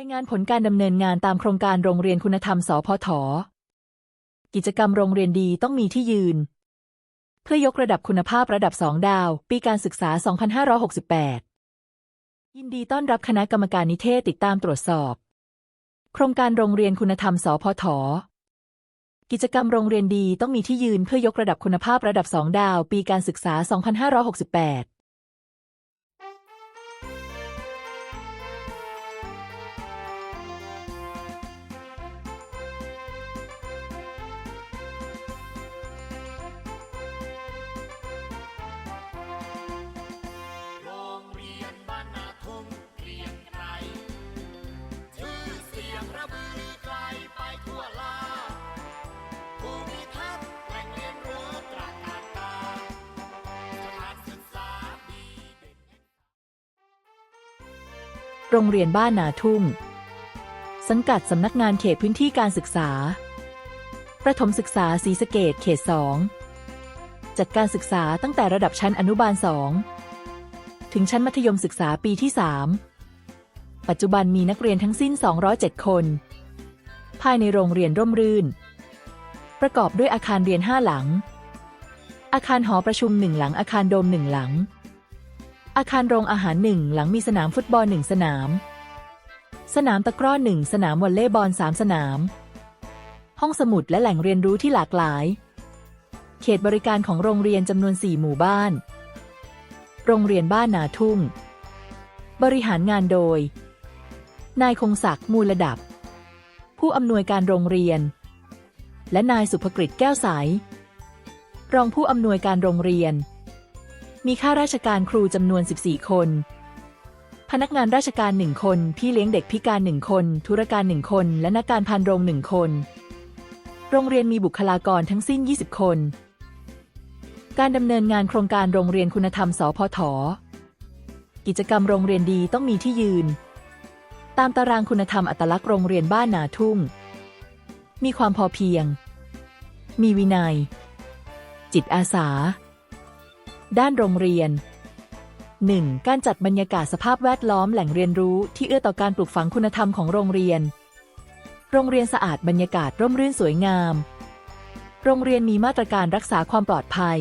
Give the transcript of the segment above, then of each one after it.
รายงานผลการดำเนินงานตามโครงการโรงเรียนคุณธรรม สพท กิจกรรมโรงเรียนดีต้องมีที่ยืน เพื่อยกระดับคุณภาพระดับ 2 ดาว ปีการศึกษา 2568 ยินดีต้อนรับคณะกรรมการนิเทศติดตามตรวจสอบ โครงการโรงเรียนคุณธรรม สพท กิจกรรมโรงเรียนดีต้องมีที่ยืนเพื่อยกระดับคุณภาพระดับ 2 ดาว ปีการศึกษา 2568 โรงเรียนบ้านนาทุ่ง สังกัดสำนักงานเขตพื้นที่การศึกษา ประถมศึกษาศรีสะเกดเขต2จัดการศึกษาตั้งแต่ระดับชั้นอนุบาล2ถึงชั้นมัธยมศึกษาปีที่ 3 ปัจจุบันมีนักเรียนทั้งสิ้น 207 คน ภายในโรงเรียนร่มรื่น ประกอบด้วยอาคารเรียน 5 หลัง อาคารหอประชุม 1 หลัง อาคารโดม 1 หลัง อาคารโรงอาหารหนึ่งหลังมีสนามฟุตบอลหนึ่งสนาม สนามตะกร้อหนึ่งสนามวอลเลย์บอลสามสนาม ห้องสมุดและแหล่งเรียนรู้ที่หลากหลาย เขตบริการของโรงเรียนจำนวนสี่หมู่บ้าน โรงเรียนบ้านนาทุ่ง บริหารงานโดย นายคงศักดิ์มูลระดับ ผู้อำนวยการโรงเรียน และนายสุภกฤตแก้วใสรองผู้อำนวยการโรงเรียน มีข้าราชการครูจำนวน 14 คน พนักงานราชการหนึ่งคน พี่เลี้ยงเด็กพิการหนึ่งคน ธุรการหนึ่งคน และนักการพันโรงหนึ่งคน โรงเรียนมีบุคลากรทั้งสิ้น 20 คน การดำเนินงานโครงการโรงเรียนคุณธรรมสพทกิจกรรมโรงเรียนดีต้องมีที่ยืน ตามตารางคุณธรรมอัตลักษณ์โรงเรียนบ้านนาทุ่ง มีความพอเพียง มีวินัย จิตอาสา ด้านโรงเรียน 1. การจัดบรรยากาศสภาพแวดล้อมแหล่งเรียนรู้ที่เอื้อต่อการปลูกฝังคุณธรรมของโรงเรียน โรงเรียนสะอาดบรรยากาศร่มรื่นสวยงาม โรงเรียนมีมาตรการรักษาความปลอดภัย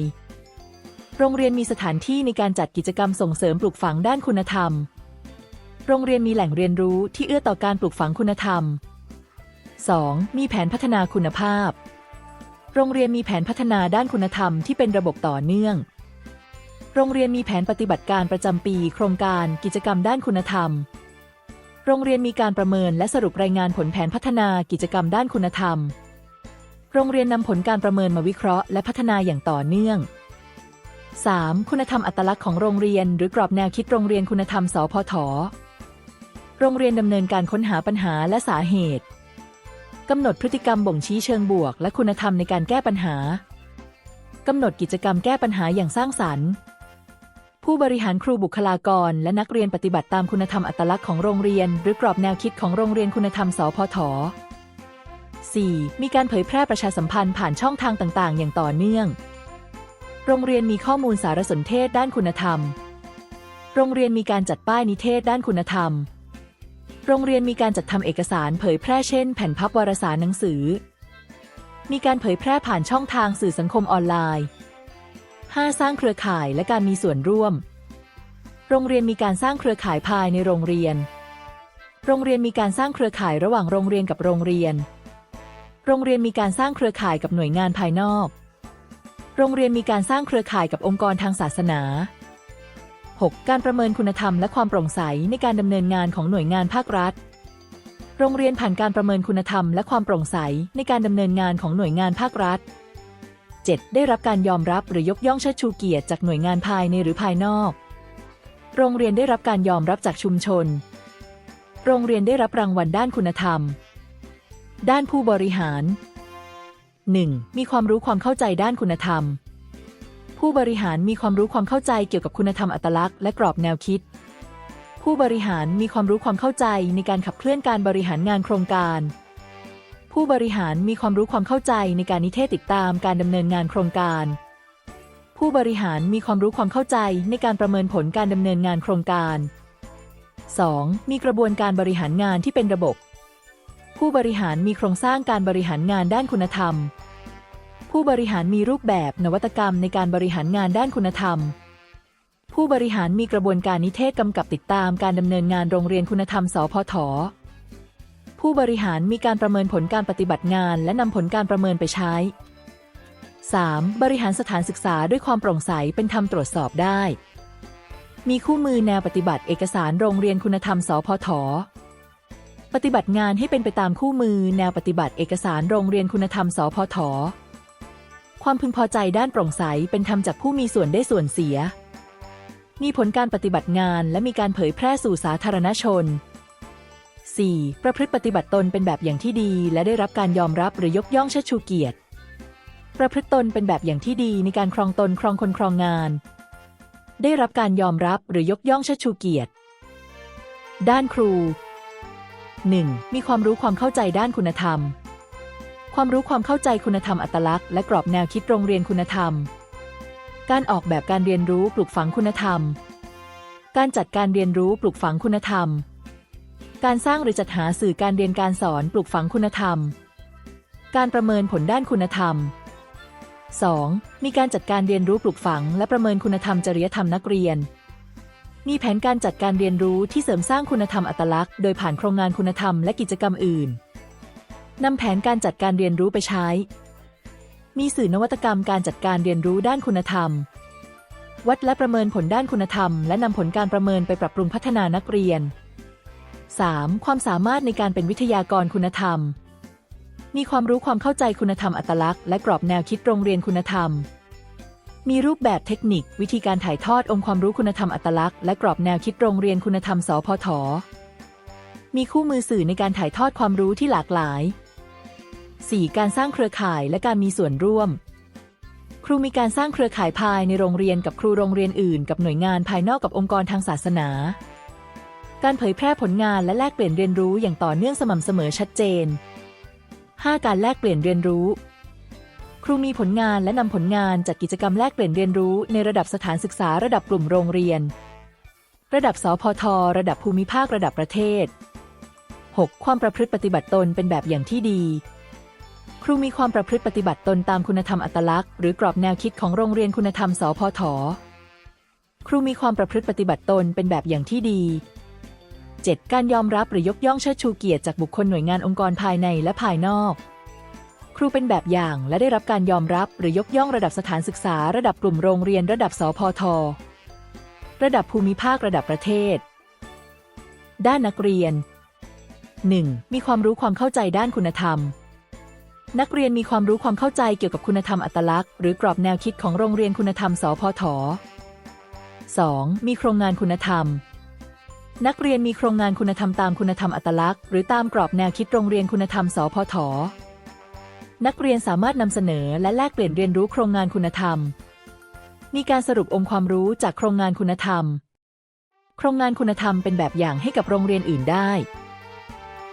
โรงเรียนมีสถานที่ในการจัดกิจกรรมส่งเสริมปลูกฝังด้านคุณธรรม โรงเรียนมีแหล่งเรียนรู้ที่เอื้อต่อการปลูกฝังคุณธรรม 2. มีแผนพัฒนาคุณภาพ โรงเรียนมีแผนพัฒนาด้านคุณธรรมที่เป็นระบบต่อเนื่อง โรงเรียนมีแผนปฏิบัติการประจำปี โครงการกิจกรรมด้านคุณธรรม โรงเรียนมีการประเมินและสรุปรายงานผลแผนพัฒนากิจกรรมด้านคุณธรรม โรงเรียนนำผลการประเมินมาวิเคราะห์และพัฒนาอย่างต่อเนื่อง 3. คุณธรรมอัตลักษณ์ของโรงเรียน หรือกรอบแนวคิดโรงเรียนคุณธรรม สพท โรงเรียนดำเนินการค้นหาปัญหาและสาเหตุกำหนดพฤติกรรมบ่งชี้เชิงบวก และคุณธรรมในการแก้ปัญหากำหนดกิจกรรมแก้ปัญหาอย่างสร้างสรรค์ ผู้บริหารครูบุคลากร และนักเรียนปฏิบัติตามคุณธรรมอัตลักษณ์ของโรงเรียน หรือกรอบแนวคิดของโรงเรียนคุณธรรมสพท 4. มีการเผยแพร่ประชาสัมพันธ์ผ่านช่องทางต่างๆ อย่างต่อเนื่อง โรงเรียนมีข้อมูลสารสนเทศด้านคุณธรรม โรงเรียนมีการจัดป้ายนิเทศด้านคุณธรรม โรงเรียนมีการจัดทำเอกสารเผยแพร่เช่น แผ่นพับวารสารหนังสือ มีการเผยแพร่ผ่านช่องทางสื่อสังคมออนไลน์ 5. สร้างเครือข่ายและการมีส่วนร่วม โรงเรียนมีการสร้างเครือข่ายภายในโรงเรียน โรงเรียนมีการสร้างเครือข่ายระหว่างโรงเรียนกับโรงเรียน โรงเรียนมีการสร้างเครือข่ายกับหน่วยงานภายนอก โรงเรียนมีการสร้างเครือข่ายกับองค์กรทางศาสนา 6. การประเมินคุณธรรมและความโปร่งใสในการดำเนินงานของหน่วยงานภาครัฐ โรงเรียนผ่านการประเมินคุณธรรมและความโปร่งใสในการดำเนินงานของหน่วยงานภาครัฐ 7. ได้รับการยอมรับหรือยกย่องเชิดชูเกียรติจากหน่วยงานภายในหรือภายนอก โรงเรียนได้รับการยอมรับจากชุมชน โรงเรียนได้รับรางวัลด้านคุณธรรม ด้านผู้บริหาร 1. มีความรู้ความเข้าใจด้านคุณธรรม ผู้บริหารมีความรู้ความเข้าใจเกี่ยวกับคุณธรรมอัตลักษณ์และกรอบแนวคิด ผู้บริหารมีความรู้ความเข้าใจในการขับเคลื่อนการบริหารงานโครงการ ผู้บริหารมีความรู้ความเข้าใจในการนิเทศติดตามการดำเนินงานโครงการ ผู้บริหารมีความรู้ความเข้าใจในการประเมินผลการดำเนินงานโครงการ 2. มีกระบวนการบริหารงานที่เป็นระบบ ผู้บริหารมีโครงสร้างการบริหารงานด้านคุณธรรม ผู้บริหารมีรูปแบบนวัตกรรมในการบริหารงานด้านคุณธรรม ผู้บริหารมีกระบวนการนิเทศกำกับติดตามการดำเนินงานโรงเรียนคุณธรรม สพท ผู้บริหารมีการประเมินผลการปฏิบัติงาน และนำผลการประเมินไปใช้ 3. บริหารสถานศึกษาด้วยความโปร่งใสเป็นธรรมตรวจสอบได้ มีคู่มือแนวปฏิบัติเอกสารโรงเรียนคุณธรรมสพทปฏิบัติงานให้เป็นไปตามคู่มือ แนวปฏิบัติเอกสารโรงเรียนคุณธรรมสพทความพึงพอใจด้านโปร่งใสเป็นธรรมจากผู้มีส่วนได้ส่วนเสีย มีผลการปฏิบัติงานและมีการเผยแพร่สู่สาธารณชน 4. ประพฤติปฏิบัติตนเป็นแบบอย่างที่ดี และได้รับการยอมรับหรือยกย่องเชิดชูเกียรติ ประพฤติตนเป็นแบบอย่างที่ดีในการครองตนครองคนครองงาน ได้รับการยอมรับหรือยกย่องเชิดชูเกียรติ ด้านครู 1. มีความรู้ความเข้าใจด้านคุณธรรม ความรู้ความเข้าใจคุณธรรมอัตลักษณ์และกรอบแนวคิดโรงเรียนคุณธรรม การออกแบบการเรียนรู้ปลูกฝังคุณธรรม การจัดการเรียนรู้ปลูกฝังคุณธรรม การสร้างหรือจัดหาสื่อการเรียนการสอนปลูกฝังคุณธรรม การประเมินผลด้านคุณธรรม 2. มีการจัดการเรียนรู้ปลูกฝัง และประเมินคุณธรรมจริยธรรมนักเรียน มีแผนการจัดการเรียนรู้ที่เสริมสร้างคุณธรรมอัตลักษณ์โดยผ่านโครงงานคุณธรรมและกิจกรรมอื่นนำแผนการจัดการเรียนรู้ไปใช้ มีสื่อนวัตกรรมการจัดการเรียนรู้ด้านคุณธรรม วัดและประเมินผลด้านคุณธรรม และนำผลการประเมินไปปรับปรุงพัฒนานักเรียน 3. ความสามารถในการเป็นวิทยากรคุณธรรม มีความรู้ความเข้าใจคุณธรรมอัตลักษณ์และกรอบแนวคิดโรงเรียนคุณธรรม มีรูปแบบเทคนิค วิธีการถ่ายทอดองค์ความรู้คุณธรรมอัตลักษณ์และกรอบแนวคิดโรงเรียนคุณธรรมสพท มีคู่มือสื่อในการถ่ายทอดความรู้ที่หลากหลาย 4. การสร้างเครือข่ายและการมีส่วนร่วม ครูมีการสร้างเครือข่ายภายในโรงเรียนกับครูโรงเรียนอื่น กับหน่วยงานภายนอกกับองค์กรทางศาสนา การเผยแพร่ผลงานและแลกเปลี่ยนเรียนรู้อย่างต่อเนื่องสม่ำเสมอชัดเจน 5. การแลกเปลี่ยนเรียนรู้ ครูมีผลงานและนำผลงานจากกิจกรรมแลกเปลี่ยนเรียนรู้ในระดับสถานศึกษาระดับกลุ่มโรงเรียน ระดับสพท ระดับภูมิภาคระดับประเทศ 6. ความประพฤติปฏิบัติตนเป็นแบบอย่างที่ดี ครูมีความประพฤติปฏิบัติตนตามคุณธรรมอัตลักษณ์หรือกรอบแนวคิดของโรงเรียนคุณธรรมสพท ครูมีความประพฤติปฏิบัติตนเป็นแบบอย่างที่ดี 7. การยอมรับหรือยกย่องเชิดชูเกียรติจากบุคคลหน่วยงานองค์กรภายในและภายนอก ครูเป็นแบบอย่างและได้รับการยอมรับหรือยกย่องระดับสถานศึกษา ระดับกลุ่มโรงเรียนระดับสพท ระดับภูมิภาคระดับประเทศ ด้านนักเรียน 1. มีความรู้ความเข้าใจด้านคุณธรรมนักเรียนมีความรู้ความเข้าใจเกี่ยวกับคุณธรรมอัตลักษณ์หรือกรอบแนวคิดของโรงเรียนคุณธรรมสพท 2. มีโครงงานคุณธรรม นักเรียนมีโครงงานคุณธรรมตามคุณธรรมอัตลักษณ์หรือตามกรอบแนวคิดโรงเรียนคุณธรรม สพท นักเรียนสามารถนำเสนอและแลกเปลี่ยนเรียนรู้โครงงานคุณธรรม มีการสรุปองค์ความรู้จากโครงงานคุณธรรม โครงงานคุณธรรมเป็นแบบอย่างให้กับโรงเรียนอื่นได้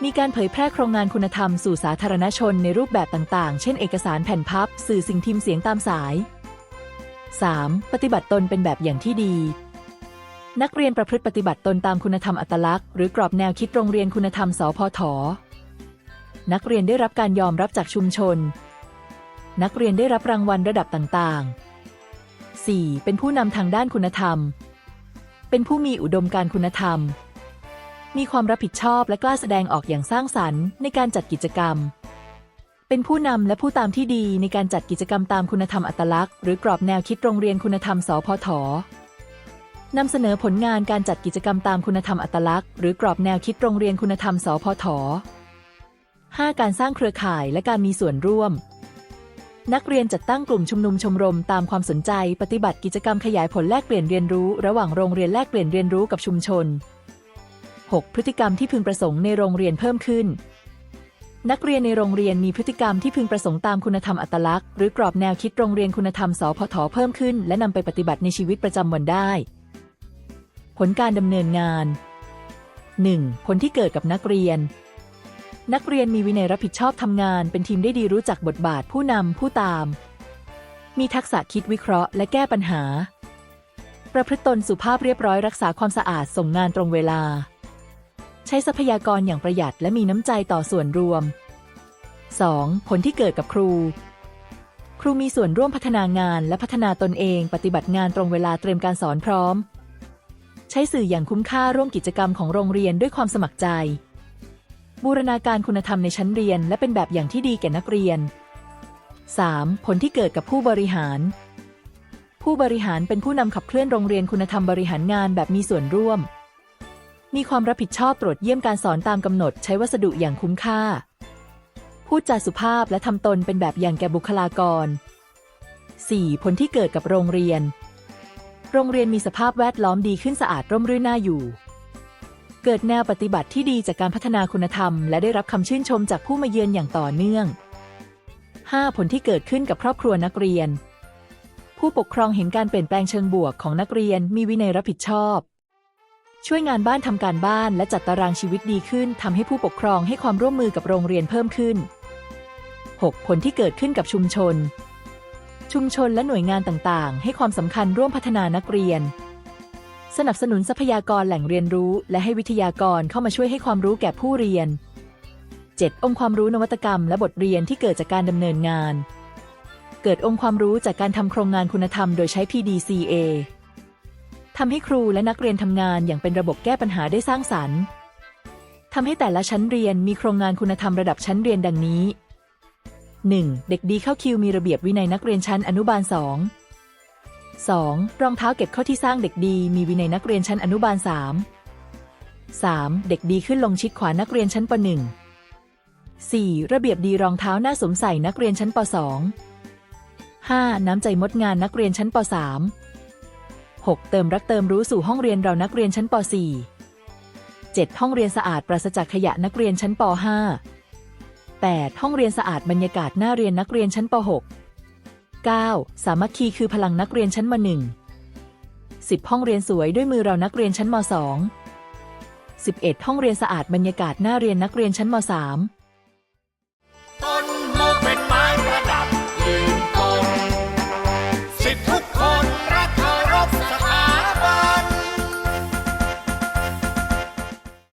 มีการเผยแพร่โครงงานคุณธรรมสู่สาธารณชนในรูปแบบต่างๆ เช่น เอกสารแผ่นพับ สื่อสิ่งพิมพ์เสียงตามสาย 3. ปฏิบัติตนเป็นแบบอย่างที่ดี นักเรียนประพฤติปฏิบัติตนตามคุณธรรมอัตลักษณ์หรือกรอบแนวคิดโรงเรียนคุณธรรมสพทนักเรียนได้รับการยอมรับจากชุมชน นักเรียนได้รับรางวัลระดับต่างๆ 4. เป็นผู้นำทางด้านคุณธรรม เป็นผู้มีอุดมการณ์คุณธรรม มีความรับผิดชอบและกล้าแสดงออกอย่างสร้างสรรค์ในการจัดกิจกรรม เป็นผู้นำและผู้ตามที่ดีในการจัดกิจกรรมตามคุณธรรมอัตลักษณ์ หรือกรอบแนวคิดโรงเรียนคุณธรรมสพท นำเสนอผลงานการจัดกิจกรรมตามคุณธรรมอัตลักษณ์หรือกรอบแนวคิดโรงเรียนคุณธรรม สพท 5. การสร้างเครือข่ายและการมีส่วนร่วม นักเรียนจัดตั้งกลุ่มชุมนุมชมรมตามความสนใจ ปฏิบัติกิจกรรมขยายผลแลกเปลี่ยนเรียนรู้ ระหว่างโรงเรียนแลกเปลี่ยนเรียนรู้กับชุมชน 6. พฤติกรรมที่พึงประสงค์ในโรงเรียนเพิ่มขึ้น นักเรียนในโรงเรียนมีพฤติกรรมที่พึงประสงค์ตามคุณธรรมอัตลักษณ์หรือกรอบแนวคิดโรงเรียนคุณธรรม สพท เพิ่มขึ้น และนำไปปฏิบัติในชีวิตประจำวันได้ ผลการดำเนินงาน 1. ผลที่เกิดกับนักเรียน นักเรียนมีวินัยรับผิดชอบทำงาน เป็นทีมได้ดีรู้จักบทบาทผู้นำผู้ตาม มีทักษะคิดวิเคราะห์และแก้ปัญหา ประพฤติตนสุภาพเรียบร้อยรักษาความสะอาดส่งงานตรงเวลา ใช้ทรัพยากรอย่างประหยัดและมีน้ำใจต่อส่วนรวม 2. ผลที่เกิดกับครู ครูมีส่วนร่วมพัฒนางานและพัฒนาตนเอง ปฏิบัติงานตรงเวลาเตรียมการสอนพร้อม ใช้สื่ออย่างคุ้มค่าร่วมกิจกรรมของโรงเรียนด้วยความสมัครใจ บูรณาการคุณธรรมในชั้นเรียนและเป็นแบบอย่างที่ดีแก่นักเรียน 3. ผลที่เกิดกับผู้บริหาร ผู้บริหารเป็นผู้นำขับเคลื่อนโรงเรียนคุณธรรมบริหารงานแบบมีส่วนร่วม มีความรับผิดชอบตรวจเยี่ยมการสอนตามกำหนด ใช้วัสดุอย่างคุ้มค่า พูดจาสุภาพและทำตนเป็นแบบอย่างแก่บุคลากร 4. ผลที่เกิดกับโรงเรียน โรงเรียนมีสภาพแวดล้อมดีขึ้นสะอาดร่มรื่นน่าอยู่ เกิดแนวปฏิบัติที่ดีจากการพัฒนาคุณธรรม และได้รับคำชื่นชมจากผู้มาเยือนอย่างต่อเนื่อง 5. ผลที่เกิดขึ้นกับครอบครัวนักเรียน ผู้ปกครองเห็นการเปลี่ยนแปลงเชิงบวกของนักเรียนมีวินัยรับผิดชอบ ช่วยงานบ้านทำการบ้านและจัดตารางชีวิตดีขึ้นทำให้ผู้ปกครองให้ความร่วมมือกับโรงเรียนเพิ่มขึ้น 6. ผลที่เกิดขึ้นกับชุมชน ชุมชนและหน่วยงานต่างๆ ให้ความสำคัญร่วมพัฒนานักเรียน สนับสนุนทรัพยากรแหล่งเรียนรู้ และให้วิทยากรเข้ามาช่วยให้ความรู้แก่ผู้เรียน 7. องค์ความรู้นวัตกรรม และบทเรียนที่เกิดจากการดำเนินงาน เกิดองค์ความรู้จากการทำโครงงานคุณธรรมโดยใช้ PDCA ทำให้ครูและนักเรียนทำงานอย่างเป็นระบบแก้ปัญหาได้สร้างสรรค์ทำให้แต่ละชั้นเรียนมีโครงงานคุณธรรมระดับชั้นเรียนดังนี้ 1. เด็กดีเข้าคิวมีระเบียบวินัยนักเรียนชั้นอนุบาล 2 2. รองเท้าเก็บเข้าที่สร้างเด็กดีมีวินัยนักเรียนชั้นอนุบาล 3 3. เด็กดีขึ้นลงชิดขวานักเรียนชั้นป .1 4. ระเบียบดีรองเท้าหน้าสวมใส่นักเรียนชั้นป .2 5. น้ำใจมดงานนักเรียนชั้นป .3 6. เติมรักเติมรู้สู่ห้องเรียนเรานักเรียนชั้นป .4 7. ห้องเรียนสะอาดปราศจากขยะนักเรียนชั้นป .5 8. ห้องเรียนสะอาดบรรยากาศน่าเรียนนักเรียนชั้นป .6 9. สามัคคีคือพลังนักเรียนชั้นม .1 10. ห้องเรียนสวยด้วยมือเรานักเรียนชั้นม .2 11. ห้องเรียนสะอาดบรรยากาศน่าเรียนนักเรียนชั้นม .3